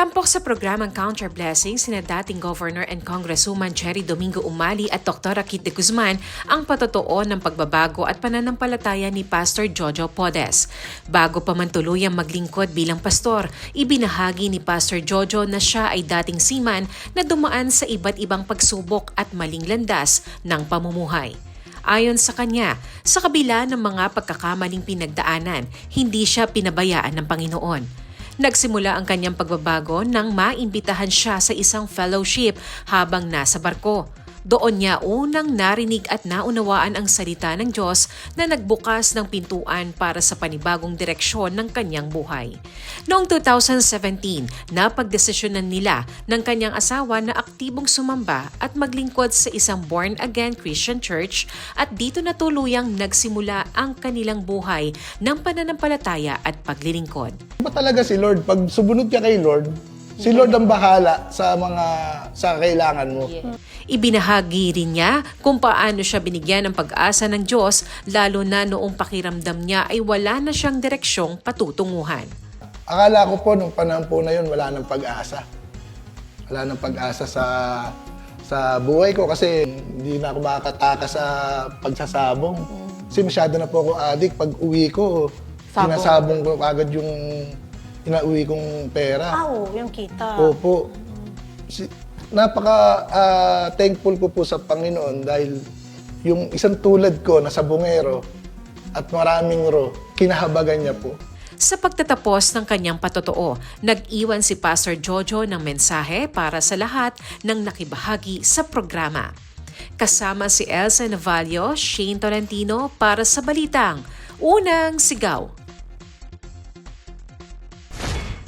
Tampok sa programang Counter Blessing sina dating Governor and Congresswoman Cherry Domingo Umali at Dr. Kit de Guzman ang patotoo ng pagbabago at pananampalataya ni Pastor Jojo Podes. Bago pa man tuluyang maglingkod bilang pastor, ibinahagi ni Pastor Jojo na siya ay dating seaman na dumaan sa iba't ibang pagsubok at maling landas ng pamumuhay. Ayon sa kanya, sa kabila ng mga pagkakamaling pinagdaanan, hindi siya pinabayaan ng Panginoon. Nagsimula ang kanyang pagbabago nang maimbitahan siya sa isang fellowship habang nasa barko. Doon niya unang narinig at naunawaan ang salita ng Diyos na nagbukas ng pintuan para sa panibagong direksyon ng kanyang buhay. Noong 2017, napagdesisyonan nila ng kanyang asawa na aktibong sumamba at maglingkod sa isang born-again Christian church at dito na tuluyang nagsimula ang kanilang buhay ng pananampalataya at paglilingkod. Ba talaga si Lord? Pag subunod ka kay Lord, si Lord ang bahala sa mga sa kailangan mo. Ibinahagi rin niya kung paano siya binigyan ng pag-asa ng Diyos lalo na noong pakiramdam niya ay wala na siyang direksyong patutunguhan. Akala ko po nung panahon po na yun, wala nang pag-asa. Wala nang pag-asa sa sa buhay ko kasi hindi na ako makakataka sa pagsasabong. Kasi masyado na po ako addict. Pag uwi ko, Sabong. sinasabong ko agad yung inauwi kong pera. Ah, oo, yung kita. Opo. Si, napaka ah, thankful ko po sa Panginoon dahil yung isang tulad ko na sabungero at maraming ro, kinahabagan niya po. Sa pagtatapos ng kanyang patotoo, nag-iwan si Pastor Jojo ng mensahe para sa lahat ng nakibahagi sa programa. Kasama si Elsa Navalio, Shane Tolentino para sa Balitang, Unang Sigaw.